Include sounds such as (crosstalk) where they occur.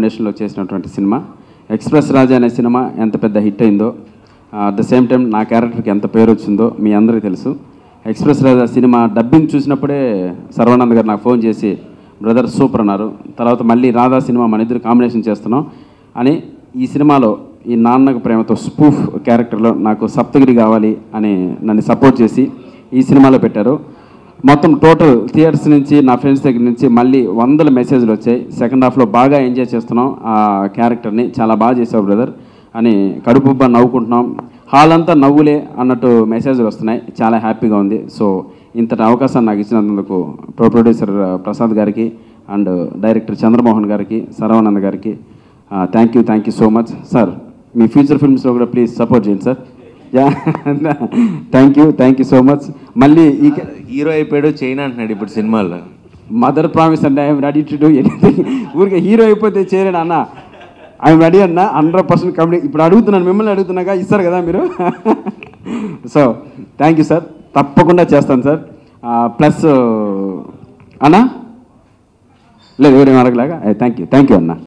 కాంబినేషన్లో చేసినటువంటి cinema. Express రాజా అనే సినిమా ఎంత పెద్ద హిట్ అయిందో అట్ ద సేమ్ టైం నా క్యారెక్టర్కి ఎంత పేరు వచ్చిందో మీ అందరికీ తెలుసు. ఎక్స్ప్రెస్ రాజా సినిమా డబ్బింగ్ చూసినప్పుడే సర్వానంద్ గారు నాకు ఫోన్ చేసి బ్రదర్ సూపర్ అన్నారు. తర్వాత మళ్ళీ రాధా సినిమా మన ఇద్దరు కాంబినేషన్ చేస్తున్నాం. అని ఈ సినిమాలో ఈ నాన్నకు ప్రేమతో స్పూఫ్ క్యారెక్టర్లో నాకు సప్తగిరి కావాలి అని నన్ను సపోర్ట్ చేసి ఈ సినిమాలో పెట్టారు. మొత్తం టోటల్ థియేటర్స్ నుంచి నా ఫ్రెండ్స్ దగ్గర నుంచి మళ్ళీ వందల మెసేజ్లు వచ్చాయి. సెకండ్ హాఫ్లో బాగా ఎంజాయ్ చేస్తున్నాం ఆ క్యారెక్టర్ని. చాలా బాగా చేసావు బ్రదర్ అని కడుపుబ్బా నవ్వుకుంటున్నాం. హాల్ అంతా నవ్వులే అన్నట్టు మెసేజ్లు వస్తున్నాయి. చాలా హ్యాపీగా ఉంది. సో ఇంతటి అవకాశాన్ని నాకు ఇచ్చినందుకు ప్రో ప్రొడ్యూసర్ ప్రసాద్ గారికి అండ్ డైరెక్టర్ చంద్రమోహన్ గారికి సరవానంద్ గారికి thank you thank you so much sir me future ఫిల్మ్స్లో కూడా ప్లీజ్ సపోర్ట్ చేయండి sir yeah thank you thank you so much మళ్ళీ ఈ హీరో అయిపోయాడు చైనా అంటున్నాడు ఇప్పుడు సినిమాలో మదర్ ప్రామిస్ అండి I'm ready to do anything. ఊరికే హీరో అయిపోతే చేయలేడు అన్న. ఐఎమ్ రెడీ అన్న హండ్రెడ్ పర్సెంట్ కంప్లీట్. ఇప్పుడు అడుగుతున్నాను మిమ్మల్ని అడుగుతున్నాగా ఇస్తారు కదా మీరు? (laughs) సో థ్యాంక్ యూ సార్ తప్పకుండా చేస్తాను సార్ ప్లస్ అన్నా? లేదు ఎవరేం అడగలాగా థ్యాంక్ యూ థ్యాంక్ యూ అన్న.